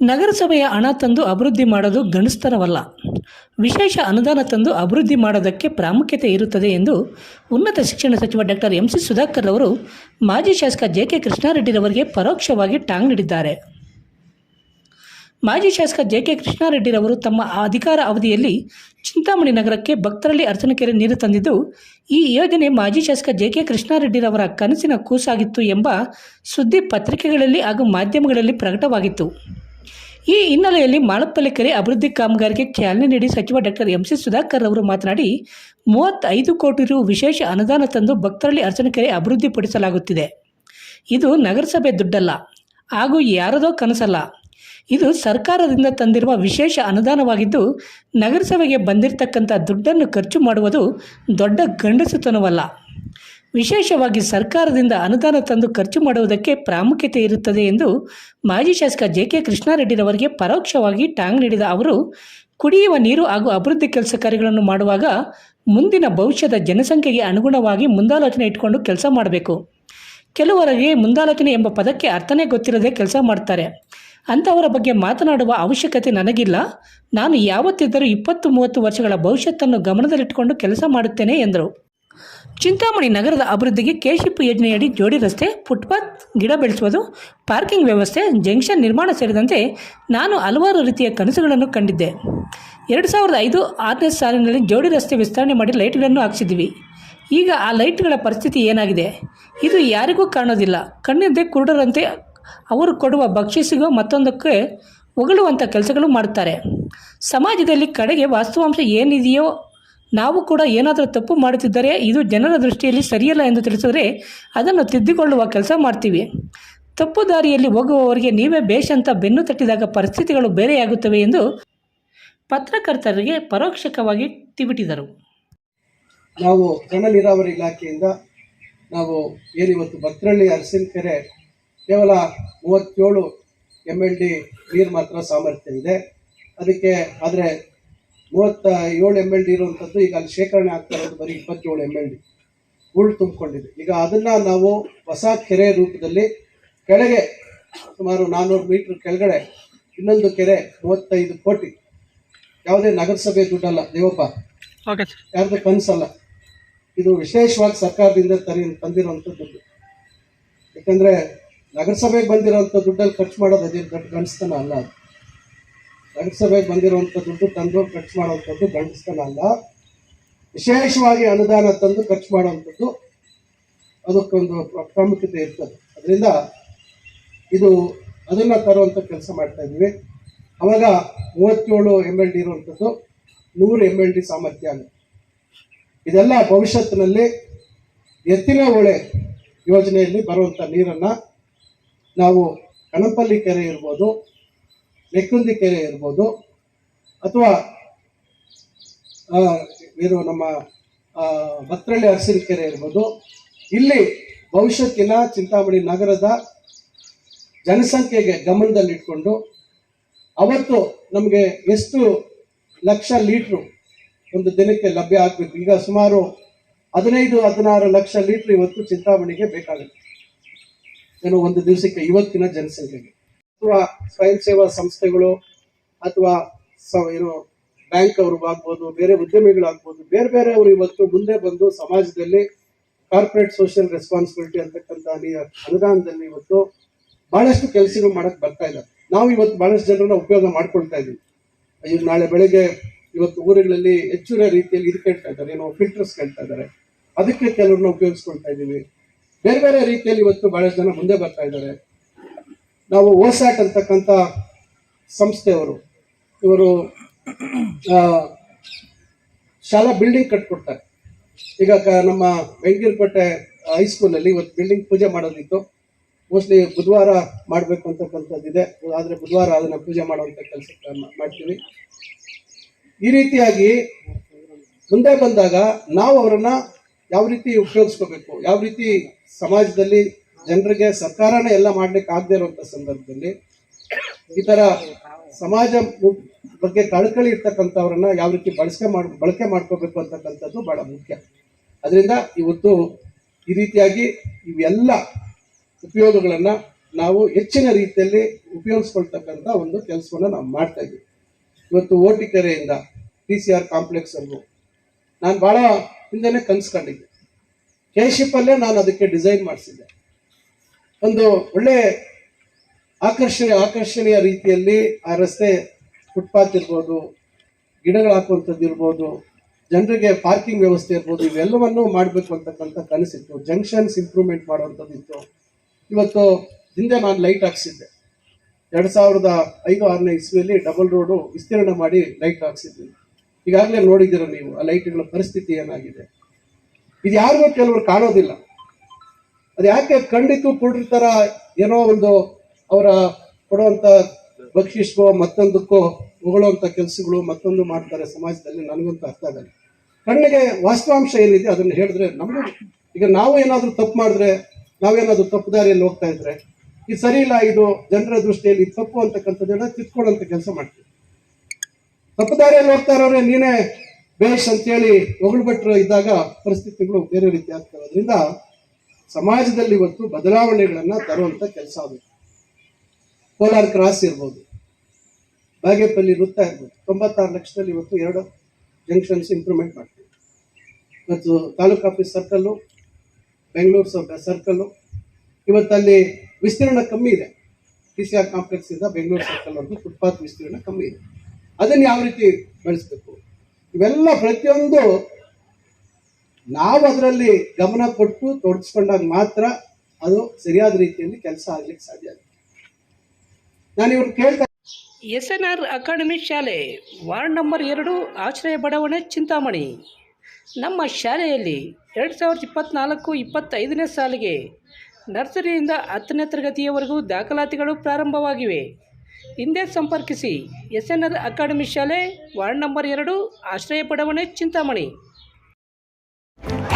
ನಗರಸಭೆಯ ಹಣ ತಂದು ಅಭಿವೃದ್ಧಿ ಮಾಡೋದು ಗಂಡಸ್ತನವಲ್ಲ ವಿಶೇಷ ಅನುದಾನ ತಂದು ಅಭಿವೃದ್ಧಿ ಮಾಡೋದಕ್ಕೆ ಪ್ರಾಮುಖ್ಯತೆ ಇರುತ್ತದೆ ಎಂದು ಉನ್ನತ ಶಿಕ್ಷಣ ಸಚಿವ ಡಾಕ್ಟರ್ ಎಂ ಸಿ ಸುಧಾಕರ್ ಅವರು ಮಾಜಿ ಶಾಸಕ ಜೆ ಕೆ ಕೃಷ್ಣಾರೆಡ್ಡಿರವರಿಗೆ ಪರೋಕ್ಷವಾಗಿ ಟಾಂಗ್ ನೀಡಿದ್ದಾರೆ. ಮಾಜಿ ಶಾಸಕ ಜೆ ಕೆ ಕೃಷ್ಣಾರೆಡ್ಡಿರವರು ತಮ್ಮ ಅಧಿಕಾರ ಅವಧಿಯಲ್ಲಿ ಚಿಂತಾಮಣಿ ನಗರಕ್ಕೆ ಭಕ್ತರಲ್ಲಿ ಅರ್ಚನಕೆರೆ ನೀರು ತಂದಿದ್ದು, ಈ ಯೋಜನೆ ಮಾಜಿ ಶಾಸಕ ಜೆ ಕೆ ಕೃಷ್ಣಾರೆಡ್ಡಿರವರ ಕನಸಿನ ಕೂಸಾಗಿತ್ತು ಎಂಬ ಸುದ್ದಿ ಪತ್ರಿಕೆಗಳಲ್ಲಿ ಹಾಗೂ ಮಾಧ್ಯಮಗಳಲ್ಲಿ ಪ್ರಕಟವಾಗಿತ್ತು. ಈ ಹಿನ್ನೆಲೆಯಲ್ಲಿ ಮಾಳಪ್ಪಲ್ಲಿ ಕೆರೆ ಅಭಿವೃದ್ಧಿ ಕಾಮಗಾರಿಗೆ ಚಾಲನೆ ನೀಡಿ ಸಚಿವ ಡಾಕ್ಟರ್ ಎಂಸಿ ಸುಧಾಕರ್ ಅವರು ಮಾತನಾಡಿ, ಮೂವತ್ತೈದು ಕೋಟಿ ರು ವಿಶೇಷ ಅನುದಾನ ತಂದು ಭಕ್ತರಲ್ಲಿ ಅರ್ಚನ ಕೆರೆ ಅಭಿವೃದ್ಧಿಪಡಿಸಲಾಗುತ್ತಿದೆ. ಇದು ನಗರಸಭೆ ದುಡ್ಡಲ್ಲ, ಹಾಗೂ ಯಾರದೋ ಕನಸಲ್ಲ. ಇದು ಸರ್ಕಾರದಿಂದ ತಂದಿರುವ ವಿಶೇಷ ಅನುದಾನವಾಗಿದ್ದು, ನಗರಸಭೆಗೆ ಬಂದಿರತಕ್ಕಂಥ ದುಡ್ಡನ್ನು ಖರ್ಚು ಮಾಡುವುದು ದೊಡ್ಡ ಗಂಡಸುತನವಲ್ಲ. ವಿಶೇಷವಾಗಿ ಸರ್ಕಾರದಿಂದ ಅನುದಾನ ತಂದು ಖರ್ಚು ಮಾಡುವುದಕ್ಕೆ ಪ್ರಾಮುಖ್ಯತೆ ಇರುತ್ತದೆ ಎಂದು ಮಾಜಿ ಶಾಸಕ ಜೆ ಕೆ ಕೃಷ್ಣಾರೆಡ್ಡಿರವರಿಗೆ ಪರೋಕ್ಷವಾಗಿ ಟಾಂಗ್ ನೀಡಿದ ಅವರು, ಕುಡಿಯುವ ನೀರು ಹಾಗೂ ಅಭಿವೃದ್ಧಿ ಕೆಲಸ ಕಾರ್ಯಗಳನ್ನು ಮಾಡುವಾಗ ಮುಂದಿನ ಭವಿಷ್ಯದ ಜನಸಂಖ್ಯೆಗೆ ಅನುಗುಣವಾಗಿ ಮುಂದಾಲೋಚನೆ ಇಟ್ಕೊಂಡು ಕೆಲಸ ಮಾಡಬೇಕು. ಕೆಲವರಿಗೆ ಮುಂದಾಲೋಚನೆ ಎಂಬ ಪದಕ್ಕೆ ಅರ್ಥನೇ ಗೊತ್ತಿರದೆ ಕೆಲಸ ಮಾಡ್ತಾರೆ. ಅಂಥವರ ಬಗ್ಗೆ ಮಾತನಾಡುವ ಅವಶ್ಯಕತೆ ನನಗಿಲ್ಲ. ನಾನು ಯಾವತ್ತಿದ್ದರೂ ಇಪ್ಪತ್ತು ಮೂವತ್ತು ವರ್ಷಗಳ ಭವಿಷ್ಯತ್ತನ್ನು ಗಮನದಲ್ಲಿಟ್ಟುಕೊಂಡು ಕೆಲಸ ಮಾಡುತ್ತೇನೆ ಎಂದರು. ಚಿಂತಾಮಣಿ ನಗರದ ಅಭಿವೃದ್ಧಿಗೆ ಕೆಶಿಪ್ ಯೋಜನೆಯಡಿ ಜೋಡಿ ರಸ್ತೆ, ಫುಟ್ಪಾತ್, ಗಿಡ ಬೆಳೆಸುವುದು, ಪಾರ್ಕಿಂಗ್ ವ್ಯವಸ್ಥೆ, ಜಂಕ್ಷನ್ ನಿರ್ಮಾಣ ಸೇರಿದಂತೆ ನಾನು ಹಲವಾರು ರೀತಿಯ ಕನಸುಗಳನ್ನು ಕಂಡಿದ್ದೆ. ಎರಡು ಸಾವಿರದ ಐದು, ಆರನೇ ಸಾಲಿನಲ್ಲಿ ಜೋಡಿ ರಸ್ತೆ ವಿಸ್ತರಣೆ ಮಾಡಿ ಲೈಟ್ಗಳನ್ನು ಹಾಕ್ಸಿದ್ದೀವಿ. ಈಗ ಆ ಲೈಟ್ಗಳ ಪರಿಸ್ಥಿತಿ ಏನಾಗಿದೆ? ಇದು ಯಾರಿಗೂ ಕಾಣೋದಿಲ್ಲ. ಕಣ್ಣಿದ್ದೆ ಕುರುಡರಂತೆ ಅವರು ಕೊಡುವ ಬಕ್ಷಿಸಿಗೋ ಮತ್ತೊಂದಕ್ಕೆ ಹೊಗಳುವಂಥ ಕೆಲಸಗಳು ಮಾಡುತ್ತಾರೆ ಸಮಾಜದಲ್ಲಿ ಕಡೆಗೆ ವಾಸ್ತವಾಂಶ ಏನಿದೆಯೋ ನಾವು ಕೂಡ ಏನಾದರೂ ತಪ್ಪು ಮಾಡುತ್ತಿದ್ದರೆ ಇದು ಜನರ ದೃಷ್ಟಿಯಲ್ಲಿ ಸರಿಯಲ್ಲ ಎಂದು ತಿಳಿಸಿದರೆ ಅದನ್ನು ತಿದ್ದಿಕೊಳ್ಳುವ ಕೆಲಸ ಮಾಡ್ತೀವಿ. ತಪ್ಪು ದಾರಿಯಲ್ಲಿ ಹೋಗುವವರಿಗೆ ನೀವೇ ಬೇಷ್ ಅಂತ ಬೆನ್ನು ತಟ್ಟಿದಾಗ ಪರಿಸ್ಥಿತಿಗಳು ಬೇರೆಯಾಗುತ್ತವೆ ಎಂದು ಪತ್ರಕರ್ತರಿಗೆ ಪರೋಕ್ಷಕವಾಗಿ ತಿಬಿಟಿದರು ನಾವು ಜನ ನೀರಾವರಿ ಇಲಾಖೆಯಿಂದ ನಾವು ಏನಿವತ್ತು ಭಕ್ತರಳ್ಳಿ ಅರಸಿನಕೆರೆ ಕೇವಲ ಮೂವತ್ತೇಳು ಎಂ ಎಲ್ ಡಿ ನೀರು ಮಾತ್ರ ಸಾಮರ್ಥ್ಯ ಇದೆ ಅದಕ್ಕೆ ಆದರೆ ಮೂವತ್ತ ಏಳು ಎಂ ಎಲ್ ಡಿ ಇರುವಂಥದ್ದು ಈಗ ಅಲ್ಲಿ ಶೇಖರಣೆ ಆಗ್ತಾ ಇರೋದು ಬರೀ ಇಪ್ಪತ್ತೇಳು ಎಂ ಎಲ್ ಡಿ ಉಳ್ ತುಂಬಿಕೊಂಡಿದೆ. ಈಗ ಅದನ್ನು ನಾವು ಹೊಸ ಕೆರೆ ರೂಪದಲ್ಲಿ ಕೆಳಗೆ ಸುಮಾರು ನಾನ್ನೂರು ಮೀಟ್ರ್ ಕೆಳಗಡೆ ಇನ್ನೊಂದು ಕೆರೆ ಮೂವತ್ತೈದು ಕೋಟಿ. ಯಾವುದೇ ನಗರಸಭೆ ದುಡ್ಡಲ್ಲ ದೇವಪ್ಪ. ಯಾರ್ದು ಕನಸಲ್ಲ. ಇದು ವಿಶೇಷವಾಗಿ ಸರ್ಕಾರದಿಂದ ತರಿ ತಂದಿರುವಂಥ ದುಡ್ಡು. ಯಾಕಂದರೆ ನಗರಸಭೆಗೆ ಬಂದಿರೋವಂಥ ದುಡ್ಡಲ್ಲಿ ಖರ್ಚು ಮಾಡೋದು ಅದೇ ದೊಡ್ಡ ಕನಸ್ತನ ಅಲ್ಲ ಅದು. ನಗರಸಭೆಗೆ ಬಂದಿರುವಂಥ ದುಡ್ಡು ತಂದು ಖರ್ಚು ಮಾಡುವಂಥದ್ದು ಗಂಡಸ್ತನ ಅಲ್ಲ. ವಿಶೇಷವಾಗಿ ಅನುದಾನ ತಂದು ಖರ್ಚು ಮಾಡುವಂಥದ್ದು ಅದಕ್ಕೊಂದು ಪ್ರ- ಪ್ರಾಮುಖ್ಯತೆ ಇರ್ತದೆ. ಅದರಿಂದ ಇದು ಅದನ್ನು ತರುವಂಥ ಕೆಲಸ ಮಾಡ್ತಾ ಇದ್ದೀವಿ ಅವಾಗ ಮೂವತ್ತೇಳು ಎಂ ಎಲ್ ಡಿ ಇರುವಂಥದ್ದು, ನೂರು ಎಂ ಎಲ್ ಡಿ ಸಾಮರ್ಥ್ಯ ಇದೆಲ್ಲ ಭವಿಷ್ಯತ್ತಿನಲ್ಲಿ ಎತ್ತಿನ ಹೊಳೆ ಯೋಜನೆಯಲ್ಲಿ ಬರುವಂಥ ನೀರನ್ನು ನಾವು ಕಣಪಲ್ಲಿ ಕೆರೆ ಇರ್ಬೋದು ನೆಕ್ಕುಂದಿ ಕೆರೆ ಇರ್ಬೋದು. ಅಥವಾ ಏನು ನಮ್ಮ ಭತ್ರಳ್ಳಿ ಹಸಿರು ಕೆರೆ ಇರ್ಬೋದು. ಇಲ್ಲಿ ಭವಿಷ್ಯಕ್ಕಿನ ಚಿಂತಾಮಣಿ ನಗರದ ಜನಸಂಖ್ಯೆಗೆ ಗಮನದಲ್ಲಿಟ್ಕೊಂಡು ಅವತ್ತು ನಮಗೆ ಎಷ್ಟು ಲಕ್ಷ ಲೀಟ್ರು ಒಂದು ದಿನಕ್ಕೆ ಲಭ್ಯ ಆಗಬೇಕು. ಈಗ ಸುಮಾರು ಹದಿನೈದು, ಹದಿನಾರು ಲಕ್ಷ ಲೀಟ್ರ್ ಇವತ್ತು ಚಿಂತಾಮಣಿಗೆ ಬೇಕಾಗುತ್ತೆ. ಏನು ಒಂದು ದಿವಸಕ್ಕೆ ಇವತ್ತಿನ ಜನಸಂಖ್ಯೆಗೆ. ಅಥವಾ ಸ್ವಯಂ ಸೇವಾ ಸಂಸ್ಥೆಗಳು ಅಥವಾ ಏನು ಬ್ಯಾಂಕ್ ಅವರು ಆಗ್ಬೋದು, ಬೇರೆ ಉದ್ಯಮಿಗಳಾಗ್ಬೋದು ಬೇರೆ ಬೇರೆ ಅವರು ಇವತ್ತು ಮುಂದೆ ಬಂದು ಸಮಾಜದಲ್ಲಿ ಕಾರ್ಪೊರೇಟ್ ಸೋಷಿಯಲ್ ರೆಸ್ಪಾನ್ಸಿಬಿಲಿಟಿ ಅಂತಕ್ಕಂಥ ಅನುದಾನದಲ್ಲಿ ಇವತ್ತು ಬಹಳಷ್ಟು ಕೆಲಸಗಳು ಮಾಡಕ್ಕೆ ಬರ್ತಾ ಇದ್ದಾರೆ ನಾವು ಇವತ್ತು ಬಹಳಷ್ಟು ಜನರನ್ನ ಉಪಯೋಗ ಮಾಡ್ಕೊಳ್ತಾ ಇದ್ದೀವಿ. ಈಗ ನಾಳೆ ಬೆಳಗ್ಗೆ ಇವತ್ತು ಊರುಗಳಲ್ಲಿ ಹೆಚ್ಚಿನ ರೀತಿಯಲ್ಲಿ ಇದು ಕೇಳ್ತಾ ಇದ್ದಾರೆ, ಏನೋ ಫಿಲ್ಟರ್ಸ್ ಕೇಳ್ತಾ ಇದ್ದಾರೆ. ಅದಕ್ಕೆ ಕೆಲವ್ರನ್ನ ಉಪಯೋಗಿಸ್ಕೊಳ್ತಾ ಇದ್ದೀವಿ. ಬೇರೆ ಬೇರೆ ರೀತಿಯಲ್ಲಿ ಇವತ್ತು ಬಹಳಷ್ಟು ಜನ ಮುಂದೆ ಬರ್ತಾ ಇದ್ದಾರೆ. ನಾವು ಓಸ್ಯಾಟ್ ಅಂತಕ್ಕಂಥ ಸಂಸ್ಥೆಯವರು. ಇವರು ಶಾಲಾ ಬಿಲ್ಡಿಂಗ್ ಕಟ್ಕೊಡ್ತಾರೆ. ಈಗ ನಮ್ಮ ಬೆಂಗಳೂರುಪೇಟೆ ಹೈಸ್ಕೂಲಲ್ಲಿ ಇವತ್ತು ಬಿಲ್ಡಿಂಗ್ ಪೂಜೆ ಮಾಡೋದಿತ್ತು. ಮೋಸ್ಟ್ಲಿ ಬುಧವಾರ ಮಾಡಬೇಕು ಅಂತಕ್ಕಂಥದ್ದಿದೆ. ಆದರೆ ಬುಧವಾರ ಅದನ್ನು ಪೂಜೆ ಮಾಡುವಂಥ ಕೆಲಸ ಮಾಡ್ತೀವಿ. ಈ ರೀತಿಯಾಗಿ ಮುಂದೆ ಬಂದಾಗ ನಾವು ಅವರನ್ನು ಯಾವ ರೀತಿ ಉಪಯೋಗಿಸ್ಕೋಬೇಕು, ಯಾವ ರೀತಿ ಸಮಾಜದಲ್ಲಿ ಜನರಿಗೆ ಸರ್ಕಾರನೇ ಎಲ್ಲ ಮಾಡ್ಲಿಕ್ಕೆ ಆಗದೆ ಇರುವಂಥ ಸಂದರ್ಭದಲ್ಲಿ ಈ ಥರ ಸಮಾಜ ಬಗ್ಗೆ ಕಳಕಳಿ ಇರ್ತಕ್ಕಂಥವ್ರನ್ನ ಯಾವ ರೀತಿ ಬಳಕೆ ಮಾಡ್ ಬಳಕೆ ಮಾಡ್ಕೋಬೇಕು ಅಂತಕ್ಕಂಥದ್ದು ಬಹಳ ಮುಖ್ಯ. ಅದರಿಂದ ಇವತ್ತು ಈ ರೀತಿಯಾಗಿ ಇವೆಲ್ಲ ಉಪಯೋಗಗಳನ್ನು ನಾವು ಹೆಚ್ಚಿನ ರೀತಿಯಲ್ಲಿ ಉಪಯೋಗಿಸ್ಕೊಳ್ತಕ್ಕಂಥ ಒಂದು ಕೆಲಸವನ್ನು ನಾವು ಮಾಡ್ತಾ ಇದ್ದೀವಿ. ಇವತ್ತು ಓಟಿಕೆರೆಯಿಂದ ಪಿ ಸಿ ಆರ್ ಕಾಂಪ್ಲೆಕ್ಸ್ ಅಲ್ಲೂ ನಾನು ಭಾಳ ಹಿಂದೆನೇ ಕನ್ಸ್ಕೊಂಡಿದ್ದೆ. ಕೇಶಿಪಲ್ಲೇ ನಾನು ಅದಕ್ಕೆ ಡಿಸೈನ್ ಮಾಡಿಸಿದ್ದೆ. ಒಂದು ಒಳ್ಳೆ ಆಕರ್ಷಣೆ, ಆಕರ್ಷಣೀಯ ರೀತಿಯಲ್ಲಿ ಆ ರಸ್ತೆ ಫುಟ್ಪಾತ್ ಇರ್ಬೋದು, ಗಿಡಗಳು ಹಾಕುವಂಥದ್ದು ಇರ್ಬೋದು, ಜನರಿಗೆ ಪಾರ್ಕಿಂಗ್ ವ್ಯವಸ್ಥೆ ಇರ್ಬೋದು, ಇವೆಲ್ಲವನ್ನೂ ಮಾಡಬೇಕು ಅಂತಕ್ಕಂಥ ಕನಸಿತ್ತು. ಜಂಕ್ಷನ್ಸ್ ಇಂಪ್ರೂವ್ಮೆಂಟ್ ಮಾಡುವಂಥದ್ದು ಇತ್ತು. ಇವತ್ತು ಹಿಂದೆ ನಾನು ಲೈಟ್ ಹಾಕ್ಸಿದ್ದೆ. ಎರಡು ಸಾವಿರದ ಐದು, ಆರನೇ ಇಸ್ವಿಯಲ್ಲಿ ಡಬಲ್ ರೋಡು ವಿಸ್ತೀರ್ಣ ಮಾಡಿ ಲೈಟ್ ಹಾಕ್ಸಿದ್ವಿ. ಈಗಾಗಲೇ ನೋಡಿದ್ದೀರ ನೀವು, ಆ ಲೈಟ್ಗಳ ಪರಿಸ್ಥಿತಿ ಏನಾಗಿದೆ? ಇದು ಯಾರಿಗೂ ಕೆಲವರು ಕಾಣೋದಿಲ್ಲ. ಅದು ಯಾಕೆ ಖಂಡಿತು ಕುಡ್ರ ಥರ ಏನೋ ಒಂದು ಅವರ ಕೊಡುವಂಥ ಬಕ್ಷಿಸ್ಗೋ ಮತ್ತೊಂದಕ್ಕೋ ಹೊಗಳುವಂಥ ಕೆಲಸಗಳು, ಮತ್ತೊಂದು ಮಾಡ್ತಾರೆ ಸಮಾಜದಲ್ಲಿ ನನಗಂತೂ ಅರ್ಥ ಆಗಲ್ಲ. ಕಣ್ಣಿಗೆ ವಾಸ್ತವಾಂಶ ಏನಿದೆ ಅದನ್ನು ಹೇಳಿದ್ರೆ ನಮಗೂ ಈಗ ನಾವು ಏನಾದರೂ ತಪ್ಪು ಮಾಡಿದ್ರೆ ನಾವೇನಾದರೂ ತಪ್ಪು ದಾರಿಯಲ್ಲಿ ಹೋಗ್ತಾ ಇದ್ರೆ ಇದು ಸರಿ ಇಲ್ಲ, ಇದು ಜನರ ದೃಷ್ಟಿಯಲ್ಲಿ ಇದು ತಪ್ಪು ಅಂತಕ್ಕಂಥದ್ದನ್ನ ತಿದ್ಕೊಳ್ಳೋಂಥ ಕೆಲಸ ಮಾಡ್ತೀವಿ. ತಪ್ಪು ದಾರಿಯಲ್ಲಿ ಹೋಗ್ತಾ ಇರೋರೆ, ನೀನೇ ಬೇಷ್ ಅಂತೇಳಿ ಹೊಗಳ್ಬಿಟ್ರು ಇದ್ದಾಗ ಪರಿಸ್ಥಿತಿಗಳು ಬೇರೆ ರೀತಿ ಆಗ್ತವೆ. ಅದರಿಂದ ಸಮಾಜದಲ್ಲಿ ಇವತ್ತು ಬದಲಾವಣೆಗಳನ್ನು ತರುವಂತ ಕೆಲಸ ಆಗಬೇಕು ಕೋಲಾರ ಕ್ರಾಸ್ ಇರ್ಬೋದು, ಬಾಗೇಪಲ್ಲಿ ವೃತ್ತ ಇರ್ಬೋದು. ತೊಂಬತ್ತಾರು ಲಕ್ಷದಲ್ಲಿ ಇವತ್ತು ಎರಡು ಜಂಕ್ಷನ್ಸ್ ಇಂಪ್ರೂವ್ಮೆಂಟ್ ಮಾಡ್ತೀವಿ. ಇವತ್ತು taluk office circle, Bengaluru circle. ಇವತ್ತಲ್ಲಿ ವಿಸ್ತೀರ್ಣ ಕಮ್ಮಿ ಇದೆ. ಟಿ ಸಿ ಆರ್ ಕಾಂಪ್ಲೆಕ್ಸ್ ಇಂದ ಬೆಂಗಳೂರು ಸರ್ಕಲ್ವರೆಗೂ ಫುಟ್ಪಾತ್ ವಿಸ್ತೀರ್ಣ ಕಮ್ಮಿ ಇದೆ. ಅದನ್ನು ಯಾವ ರೀತಿ ಬೆಳೆಸ್ಬೇಕು? ಇವೆಲ್ಲ ಪ್ರತಿಯೊಂದು ನಾವು ಅದರಲ್ಲಿ ಗಮನ ಕೊಟ್ಟು ತೊಡಗಿಸ್ಕೊಂಡಾಗ ಮಾತ್ರ ಅದು ಸರಿಯಾದ ರೀತಿಯಲ್ಲಿ ಕೆಲಸ ಆಗ್ಲಿಕ್ಕೆ ಸಾಧ್ಯ ಆಗುತ್ತೆ. ನಾನು ಇವ್ರು ಕೇಳ್ತಾ ಎಸ್ ಎನ್ ಆರ್ ಅಕಾಡೆಮಿ ಶಾಲೆ, ವಾರ್ಡ್ ನಂಬರ್ ಎರಡು, ಆಶ್ರಯ ಬಡಾವಣೆ, ಚಿಂತಾಮಣಿ. ನಮ್ಮ ಶಾಲೆಯಲ್ಲಿ ಎರಡು ಸಾವಿರದ ಇಪ್ಪತ್ತ್ನಾಲ್ಕು ಇಪ್ಪತ್ತೈದನೇ ಸಾಲಿಗೆ ನರ್ಸರಿಯಿಂದ ಹತ್ತನೇ ತರಗತಿಯವರೆಗೂ ದಾಖಲಾತಿಗಳು ಪ್ರಾರಂಭವಾಗಿವೆ. ಹಿಂದೆ ಸಂಪರ್ಕಿಸಿ ಎಸ್ ಎನ್ ಆರ್ ಅಕಾಡೆಮಿ ಶಾಲೆ, ವಾರ್ಡ್ ನಂಬರ್ ಎರಡು, ಆಶ್ರಯ ಬಡಾವಣೆ, ಚಿಂತಾಮಣಿ.